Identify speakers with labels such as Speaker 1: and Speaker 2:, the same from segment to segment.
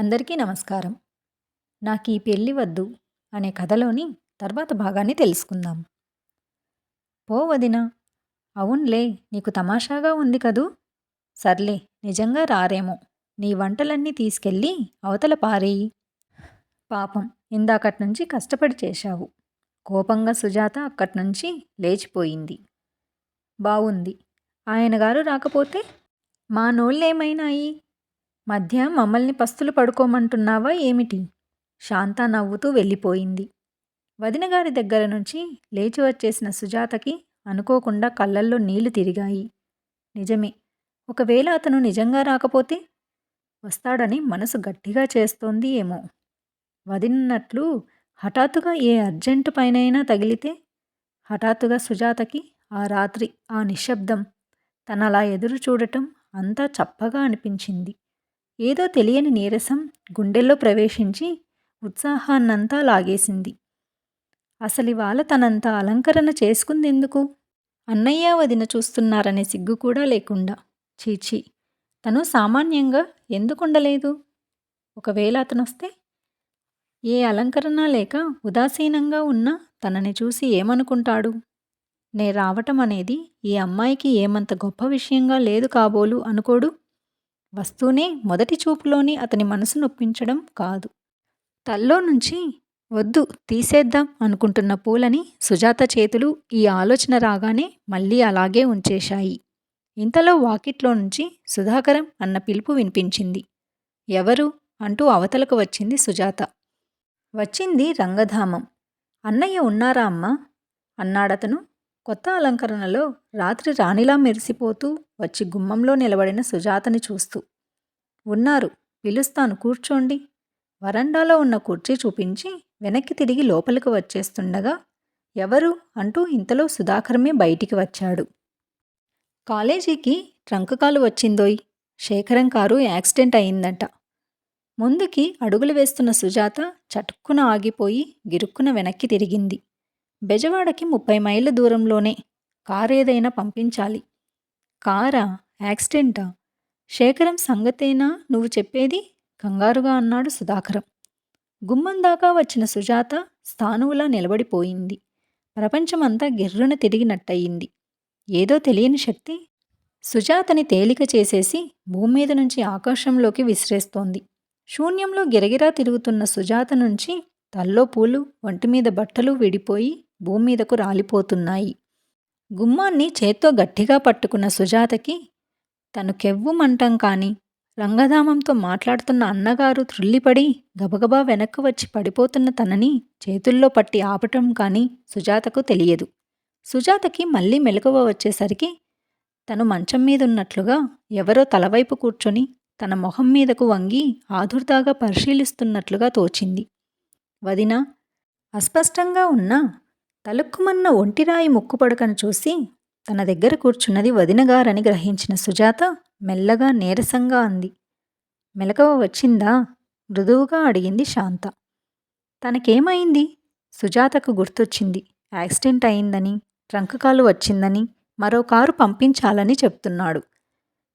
Speaker 1: అందరికీ నమస్కారం. నాకు ఈ పెళ్ళి వద్దు అనే కథలోని తర్వాత భాగాన్ని తెలుసుకుందాం. పో వదిన. అవునులే నీకు తమాషాగా ఉంది కదూ? సర్లే నిజంగా రారేమో. నీ వంటలన్నీ తీసుకెళ్ళి అవతల పారేయి. పాపం ఇందాకట్నుంచి కష్టపడి చేశావు. కోపంగా సుజాత అక్కట్నుంచి లేచిపోయింది. బావుంది. ఆయన గారు రాకపోతే మా నోళ్ళేమైనాయి? మధ్య మమ్మల్ని పస్తులు పడుకోమంటున్నావా ఏమిటి? శాంత నవ్వుతూ వెళ్ళిపోయింది. వదినగారి దగ్గర నుంచి లేచి వచ్చేసిన సుజాతకి అనుకోకుండా కళ్ళల్లో నీళ్ళు తిరిగాయి. నిజమే ఒకవేళ అతను నిజంగా రాకపోతే వస్తాడని మనసు గట్టిగా చేస్తోంది ఏమో. వదినట్లు హఠాత్తుగా ఏ అర్జెంటు పైనైనా తగిలితే హఠాత్తుగా సుజాతకి ఆ రాత్రి ఆ నిశ్శబ్దం తనలా ఎదురు చూడటం అంతా చప్పగా అనిపించింది. ఏదో తెలియని నీరసం గుండెల్లో ప్రవేశించి ఉత్సాహాన్నంతా లాగేసింది. అసలివాళ తనంత అలంకరణ చేసుకుందెందుకు? అన్నయ్య వదిన చూస్తున్నారనే సిగ్గు కూడా లేకుండా. చీచి తను సామాన్యంగా ఎందుకుండలేదు? ఒకవేళ అతనొస్తే ఏ అలంకరణ లేక ఉదాసీనంగా ఉన్నా తనని చూసి ఏమనుకుంటాడు? నే రావటం అనేది ఈ అమ్మాయికి ఏమంత గొప్ప విషయంగా లేదు కాబోలు అనుకోడు? వస్తూనే మొదటి చూపులోనే అతని మనసు నొప్పించడం కాదు. తల్లో నుంచి వద్దు తీసేద్దాం అనుకుంటున్న పూలని సుజాత చేతులు ఈ ఆలోచన రాగానే మళ్ళీ అలాగే ఉంచేశాయి. ఇంతలో వాకిట్లో నుంచి సుధాకరం అన్న పిలుపు వినిపించింది. ఎవరు? అంటూ అవతలకు వచ్చింది సుజాత. వచ్చింది రంగధామం. అన్నయ్య ఉన్నారా అమ్మా? అన్నాడతను. కొత్త అలంకరణలో రాత్రి రాణిలా మెరిసిపోతూ వచ్చి గుమ్మంలో నిలబడిన సుజాతని చూస్తూ ఉన్నారు పిలుస్తాను కూర్చోండి. వరండాలో ఉన్న కుర్చీ చూపించి వెనక్కి తిరిగి లోపలికి వచ్చేస్తుండగా ఎవరు? అంటూ ఇంతలో సుధాకరమే బయటికి వచ్చాడు. కాలేజీకి ట్రంక్ కాలు వచ్చిందోయ్. శేఖరం కారు యాక్సిడెంట్ అయిందంట. ముందుకి అడుగులు వేస్తున్న సుజాత చటుక్కున ఆగిపోయి గిరుక్కున వెనక్కి తిరిగింది. బెజవాడకి ముప్పై మైళ్ళ దూరంలోనే కారేదైనా పంపించాలి. కారా? యాక్సిడెంటా? శేఖరం సంగతేనా? నువ్వు చెప్పేది? కంగారుగా అన్నాడు సుధాకరం. గుమ్మం దాకా వచ్చిన సుజాత స్థానువులా నిలబడిపోయింది. ప్రపంచమంతా గిర్రున తిరిగినట్టయింది. ఏదో తెలియని శక్తి? సుజాతని తేలిక చేసేసి భూమి మీద నుంచి ఆకాశంలోకి విసిరేస్తోంది. శూన్యంలో గిరగిరా తిరుగుతున్న సుజాత నుంచి తల్లో పూలు ఒంటిమీద బట్టలు విడిపోయి భూమి మీదకు రాలిపోతున్నాయి. గుమ్మాన్ని చేత్తో గట్టిగా పట్టుకున్న సుజాతకి తను కెవ్వుమంటం కాని రంగధామంతో మాట్లాడుతున్న అన్నగారు త్రుల్లిపడి గబగబా వెనక్కు వచ్చి పడిపోతున్న తనని చేతుల్లో పట్టి ఆపటం కానీ సుజాతకు తెలియదు. సుజాతకి మళ్ళీ మెలకువ వచ్చేసరికి తను మంచం మీదున్నట్లుగా ఎవరో తలవైపు కూర్చొని తన మొహం మీదకు వంగి ఆదుర్దాగా పరిశీలిస్తున్నట్లుగా తోచింది. వదిన అస్పష్టంగా ఉన్న తలుక్కుమన్న ఒంటిరాయి ముక్కుపడకను చూసి తన దగ్గర కూర్చున్నది వదినగారని గ్రహించిన సుజాత మెల్లగా నీరసంగా అంది. మెలకువ వచ్చిందా? మృదువుగా అడిగింది శాంత. తనకేమైంది? సుజాతకు గుర్తొచ్చింది. యాక్సిడెంట్ అయిందని ట్రంక్ కాలు వచ్చిందని మరో కారు పంపించాలని చెప్తున్నాడు.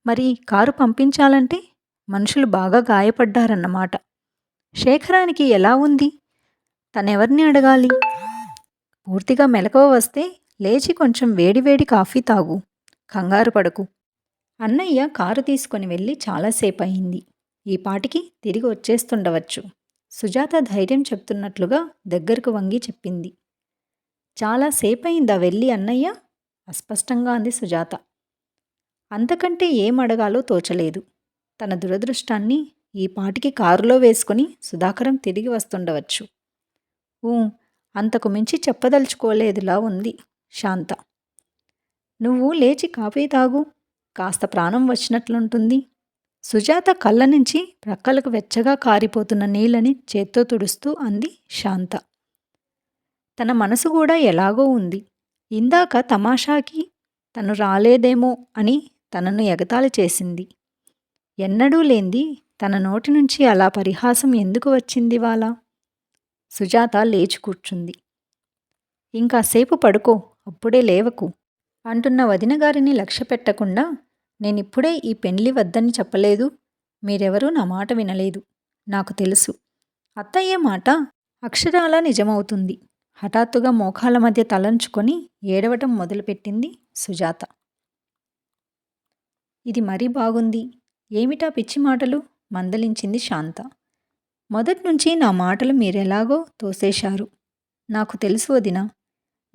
Speaker 1: మరి కారు పంపించాలంటే మనుషులు బాగా గాయపడ్డారన్నమాట. శేఖరానికి ఎలా ఉంది? తనెవరిని అడగాలి? పూర్తిగా మెలకువ వస్తే లేచి కొంచెం వేడివేడి కాఫీ తాగు. కంగారు పడకు. అన్నయ్య కారు తీసుకొని వెళ్ళి చాలాసేపు అయింది ఈ పాటికి తిరిగి వచ్చేస్తుండవచ్చు. సుజాత ధైర్యం చెప్తున్నట్లుగా దగ్గరకు వంగి చెప్పింది. చాలా సేపయిందా వెళ్ళి అన్నయ్య? అస్పష్టంగా అంది సుజాత. అంతకంటే ఏం అడగాలో తోచలేదు. తన దురదృష్టాన్ని ఈ పాటికి కారులో వేసుకుని సుధాకరం తిరిగి వస్తుండవచ్చు. ఊ అంతకు మించి చెప్పదలుచుకోలేదులా ఉంది శాంత. నువ్వు లేచి కాఫీ తాగు కాస్త ప్రాణం వచ్చినట్లుంటుంది. సుజాత కళ్ళ నుంచి ప్రక్కలకు వెచ్చగా కారిపోతున్న నీళ్ళని చేత్తో తుడుస్తూ అంది శాంత. తన మనసు కూడా ఎలాగో ఉంది. ఇందాక తమాషాకి తను రాలేదేమో అని తనను ఎగతాళి చేసింది. ఎన్నడూ లేంది తన నోటి నుంచి అలా పరిహాసం ఎందుకు వచ్చింది వాళ్ళ సుజాత లేచి కూర్చుంది. ఇంకాసేపు పడుకో అప్పుడే లేవకు అంటున్న వదినగారిని లక్ష్య పెట్టకుండా నేనిప్పుడే ఈ పెండ్లి వద్దని చెప్పలేదు. మీరెవరూ నా మాట వినలేదు. నాకు తెలుసు. అత్తయ్య మాట అక్షరాలా నిజమవుతుంది. హఠాత్తుగా మోకాల మధ్య తలంచుకొని ఏడవటం మొదలుపెట్టింది సుజాత. ఇది మరీ బాగుంది. ఏమిటా పిచ్చి మాటలు? మందలించింది శాంత. మొదట్నుంచి నా మాటలు మీరెలాగో తోసేశారు. నాకు తెలుసు వదిన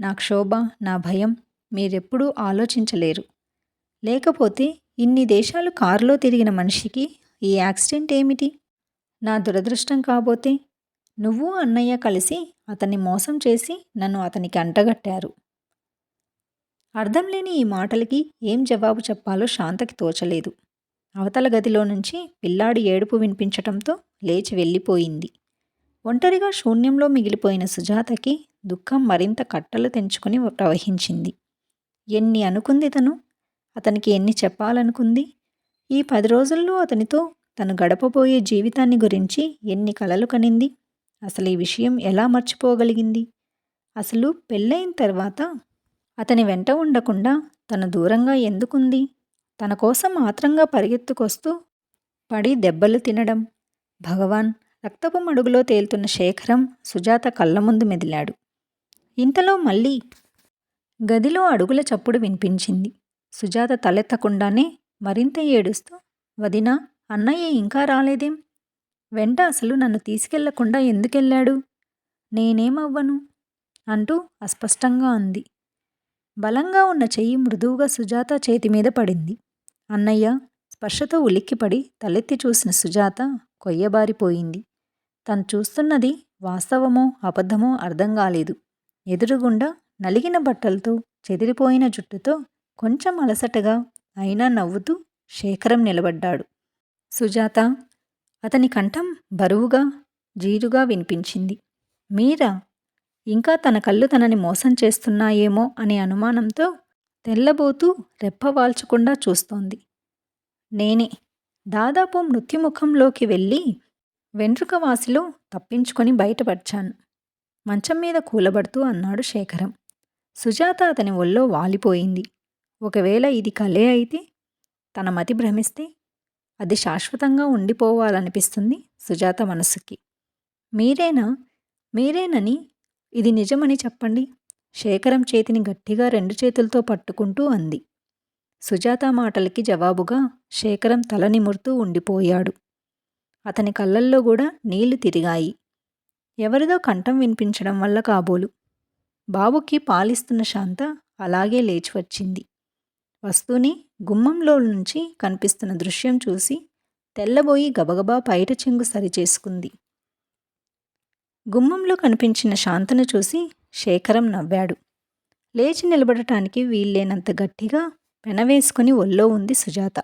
Speaker 1: నా క్షోభ నా భయం మీరెప్పుడూ ఆలోచించలేరు. లేకపోతే ఇన్ని దేశాలు కారులో తిరిగిన మనిషికి ఈ యాక్సిడెంట్ ఏమిటి? నా దురదృష్టం కాబోతే నువ్వు అన్నయ్య కలిసి అతన్ని మోసం చేసి నన్ను అతనికి అంటగట్టారు. అర్థం లేని ఈ మాటలకి ఏం జవాబు చెప్పాలో శాంతకి తోచలేదు. అవతల గదిలో నుంచి పిల్లాడి ఏడుపు వినిపించటంతో లేచి వెళ్ళిపోయింది. ఒంటరిగా శూన్యంలో మిగిలిపోయిన సుజాతకి దుఃఖం మరింత కట్టలు తెంచుకొని ప్రవహించింది. ఎన్ని అనుకుంది తను? అతనికి ఎన్ని చెప్పాలనుకుంది? ఈ పది రోజుల్లో అతనితో తను గడపబోయే జీవితాన్ని గురించి ఎన్ని కలలు కనింది? అసలు ఈ విషయం ఎలా మర్చిపోగలిగింది? అసలు పెళ్ళైన తర్వాత అతని వెంట ఉండకుండా తను దూరంగా ఎందుకుంది? తన కోసం ఆత్రంగా పరిగెత్తుకొస్తూ పడి దెబ్బలు తినడం భగవాన్ రక్తపు మడుగులో తేలుతున్న శేఖరం సుజాత కళ్ళ ముందు మెదిలాడు. ఇంతలో మళ్ళీ గదిలో అడుగుల చప్పుడు వినిపించింది. సుజాత తలెత్తకుండానే మరింత ఏడుస్తూ వదినా అన్నయ్య ఇంకా రాలేదేం? వెంట అసలు నన్ను తీసుకెళ్ళకుండా ఎందుకెళ్ళాడు? నేనేమవ్వను? అంటూ అస్పష్టంగా అంది. బలంగా ఉన్న చెయ్యి మృదువుగా సుజాత చేతి మీద పడింది. అన్నయ్య స్పర్శతో ఉలిక్కిపడి తలెత్తి చూసిన సుజాత కొయ్యబారిపోయింది. తను చూస్తున్నది వాస్తవమో అబద్ధమో అర్థం కాలేదు. ఎదురుగుండా నలిగిన బట్టలతో చెదిరిపోయిన జుట్టుతో కొంచెం అలసటగా అయినా నవ్వుతూ శేఖరం నిలబడ్డాడు. సుజాత అతని కంఠం బరువుగా జీరుగా వినిపించింది. మీరా ఇంకా తన కళ్ళు తనని మోసం చేస్తున్నాయేమో అనే అనుమానంతో తెల్లబోతూ రెప్పవాల్చకుండా చూస్తోంది. నేనే దాదాపు మృత్యుముఖంలోకి వెళ్ళి వెంట్రుక వాసిలో తప్పించుకొని బయటపడ్చాను. మంచం మీద కూలబడుతూ అన్నాడు శేఖరం. సుజాత అతని ఒళ్ళో వాలిపోయింది. ఒకవేళ ఇది కలే అయితే తన మతి భ్రమిస్తే అది శాశ్వతంగా ఉండిపోవాలనిపిస్తుంది సుజాత మనసుకి. మీరేనా? మీరేనని? ఇది నిజమని చెప్పండి. శేఖరం చేతిని గట్టిగా రెండు చేతులతో పట్టుకుంటూ అంది. సుజాత మాటలకి జవాబుగా శేఖరం తల నిమురుతూ ఉండిపోయాడు. అతని కళ్ళల్లో కూడా నీళ్ళు తిరిగాయి. ఎవరిదో కంఠం వినిపించడం వల్ల కాబోలు. బాబుకి పాలిస్తున్న శాంత అలాగే లేచి వచ్చింది. వస్తూనే గుమ్మంలో నుంచి కనిపిస్తున్న దృశ్యం చూసి తెల్లబోయి గబగబా పైట చెంగు సరిచేసుకుంది. గుమ్మంలో కనిపించిన శాంతను చూసి శేఖరం నవ్వాడు. లేచి నిలబడటానికి వీల్లేనంత గట్టిగా పెనవేసుకుని ఒళ్ళో ఉంది సుజాత.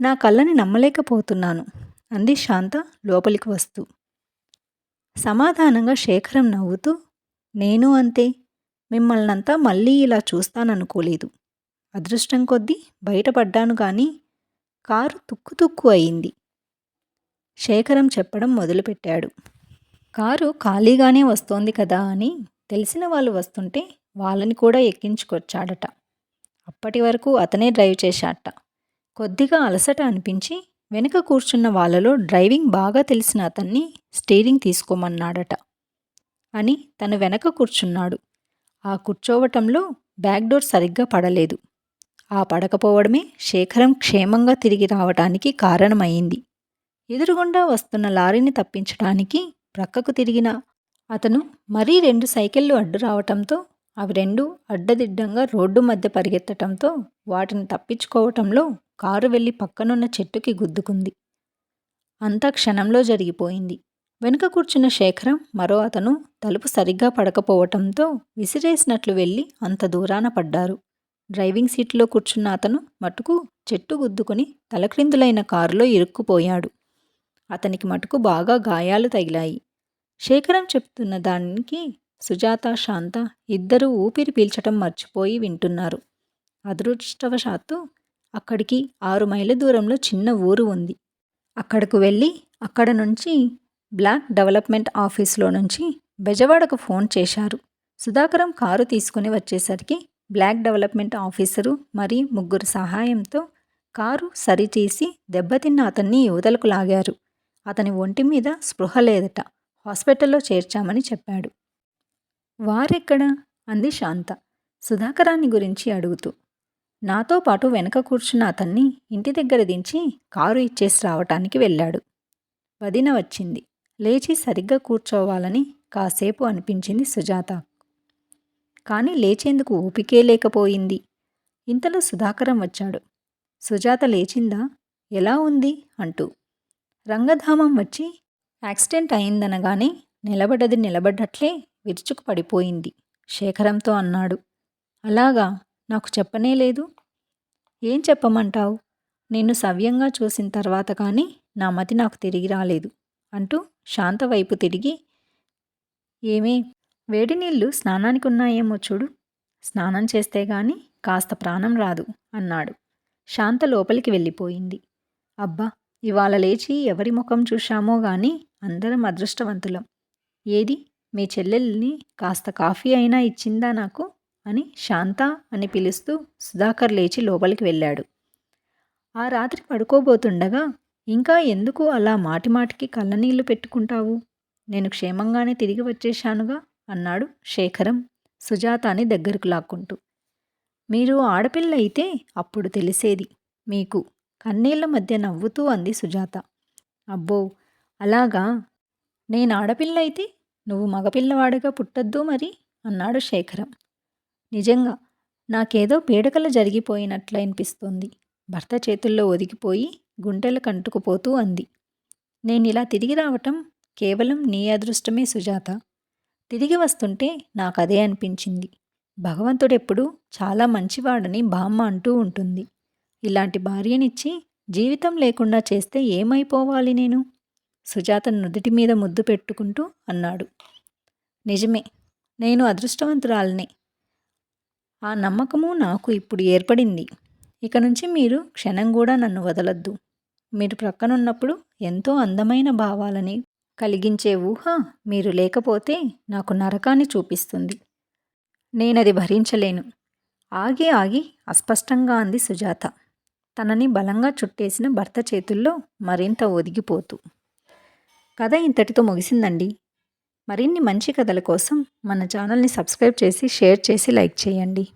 Speaker 1: నా కళ్ళని నమ్మలేకపోతున్నాను అంది శాంత లోపలికి వస్తూ. సమాధానంగా శేఖరం నవ్వుతూ నేను అంతే మిమ్మల్నంతా మళ్ళీ ఇలా చూస్తాననుకోలేదు. అదృష్టం కొద్దీ బయటపడ్డాను కానీ కారు తుక్కు తుక్కు అయింది. శేఖరం చెప్పడం మొదలుపెట్టాడు. కారు ఖాళీగానే వస్తోంది కదా అని తెలిసిన వాళ్ళు వస్తుంటే వాళ్ళని కూడా ఎక్కించుకొచ్చాడట. అప్పటి వరకు అతనే డ్రైవ్ చేశాట. కొద్దిగా అలసట అనిపించి వెనుక కూర్చున్న వాళ్ళలో డ్రైవింగ్ బాగా తెలిసిన అతన్ని స్టీరింగ్ తీసుకోమన్నాడట అని తను వెనక కూర్చున్నాడు. ఆ కూర్చోవటంలో బ్యాక్ డోర్ సరిగ్గా పడలేదు. ఆ పడకపోవడమే శేఖరం క్షేమంగా తిరిగి రావటానికి కారణమైంది. ఎదురుగుండా వస్తున్న లారీని తప్పించడానికి ప్రక్కకు తిరిగిన అతను మరీ రెండు సైకిళ్ళు అడ్డు రావటంతో అవి రెండు అడ్డదిడ్డంగా రోడ్డు మధ్య పరిగెత్తటంతో వాటిని తప్పించుకోవటంలో కారు వెళ్ళి పక్కనున్న చెట్టుకి గుద్దుకుంది. అంతా క్షణంలో జరిగిపోయింది. వెనుక కూర్చున్న శేఖరం మరో అతను తలుపు సరిగ్గా పడకపోవటంతో విసిరేసినట్లు వెళ్ళి అంత దూరాన పడ్డారు. డ్రైవింగ్ సీట్లో కూర్చున్న అతను మటుకు చెట్టు గుద్దుకుని తలక్రిందులైన కారులో ఇరుక్కుపోయాడు. అతనికి మటుకు బాగా గాయాలు తగిలాయి. శేఖరం చెప్తున్న దానికి సుజాత శాంత ఇద్దరూ ఊపిరి పీల్చటం మర్చిపోయి వింటున్నారు. అదృష్టవశాత్తు అక్కడికి ఆరు మైళ్ళ దూరంలో చిన్న ఊరు ఉంది. అక్కడకు వెళ్ళి అక్కడ నుంచి బ్లాక్ డెవలప్మెంట్ ఆఫీస్లో నుంచి బెజవాడకు ఫోన్ చేశారు. సుధాకరం కారు తీసుకుని వచ్చేసరికి బ్లాక్ డెవలప్మెంట్ ఆఫీసరు మరి ముగ్గురు సహాయంతో కారు సరిచేసి దెబ్బతిన్న అతన్ని యువతలకు లాగారు. అతని ఒంటి మీద స్పృహ లేదట. హాస్పిటల్లో చేర్చామని చెప్పాడు. వారెక్కడ? అంది శాంత. సుధాకరాన్ని గురించి అడుగుతూ. నాతో పాటు వెనక కూర్చున్న అతన్ని ఇంటి దగ్గర దించి కారు ఇచ్చేసి రావటానికి వెళ్ళాడు. వదిన వచ్చింది. లేచి సరిగ్గా కూర్చోవాలని కాసేపు అనిపించింది సుజాత. కానీ లేచేందుకు ఓపికే లేకపోయింది. ఇంతలో సుధాకరం వచ్చాడు. సుజాత లేచిందా? ఎలా ఉంది? అంటూ. రంగధామం వచ్చి యాక్సిడెంట్ అయిందనగానే నిలబడ్డది నిలబడ్డట్లే విరుచుకు పడిపోయింది శేఖరంతో అన్నాడు అలాగా? నాకు చెప్పనే లేదు. ఏం చెప్పమంటావు? నిన్ను సవ్యంగా చూసిన తర్వాత కానీ నా మతి నాకు తిరిగి రాలేదు అంటూ శాంత వైపు తిరిగి ఏమే వేడి నీళ్ళు స్నానానికి ఉన్నాయేమో చూడు. స్నానం చేస్తే గాని కాస్త ప్రాణం రాదు అన్నాడు. శాంత లోపలికి వెళ్ళిపోయింది. అబ్బా ఇవాళ లేచి ఎవరి ముఖం చూశామో గాని అందరం అదృష్టవంతులం. ఏది? మీ చెల్లెల్ని కాస్త కాఫీ అయినా ఇచ్చిందా నాకు? అని శాంత అని పిలుస్తూ సుధాకర్ లేచి లోపలికి వెళ్ళాడు. ఆ రాత్రి పడుకోబోతుండగా ఇంకా ఎందుకు అలా మాటిమాటికి కళ్ళనీళ్ళు పెట్టుకుంటావు? నేను క్షేమంగానే తిరిగి వచ్చేశానుగా అన్నాడు శేఖరం సుజాతాని దగ్గరకు లాక్కుంటూ. మీరు ఆడపిల్ల అయితే అప్పుడు తెలిసేది మీకు. కన్నీళ్ళ మధ్య నవ్వుతూ అంది సుజాత. అబ్బో అలాగా? నేను ఆడపిల్ల అయితే నువ్వు మగపిల్లవాడిగా పుట్టద్దు మరి అన్నాడు శేఖరం. నిజంగా నాకేదో పీడకలు జరిగిపోయినట్లు అనిపిస్తోంది. భర్త చేతుల్లో ఒదిగిపోయి గుంటెలు కంటుకుపోతూ అంది. నేను ఇలా తిరిగి రావటం కేవలం నీ అదృష్టమే సుజాత. తిరిగి వస్తుంటే నాకు అదే అనిపించింది. భగవంతుడెప్పుడు చాలా మంచివాడని బామ్మ అంటూ ఉంటుంది. ఇలాంటి భార్యనిచ్చి జీవితం లేకుండా చేస్తే ఏమైపోవాలి నేను? సుజాత నుదుటి మీద ముద్దు పెట్టుకుంటూ అన్నాడు. నిజమే నేను అదృష్టవంతురాలనే. ఆ నమ్మకము నాకు ఇప్పుడు ఏర్పడింది. ఇక నుంచి మీరు క్షణం కూడా నన్ను వదలద్దు. మీరు ప్రక్కనున్నప్పుడు ఎంతో అందమైన భావాలని కలిగించే ఊహ మీరు లేకపోతే నాకు నరకాన్ని చూపిస్తుంది. నేనది భరించలేను. ఆగి ఆగి అస్పష్టంగా అంది సుజాత. తనని బలంగా చుట్టేసిన భర్త చేతుల్లో మరింత ఒదిగిపోతూ కథ ఇంతటితో ముగిసిందండి. మరిన్ని మంచి కథల కోసం మన ఛానల్ని సబ్స్క్రైబ్ చేసి షేర్ చేసి లైక్ చేయండి.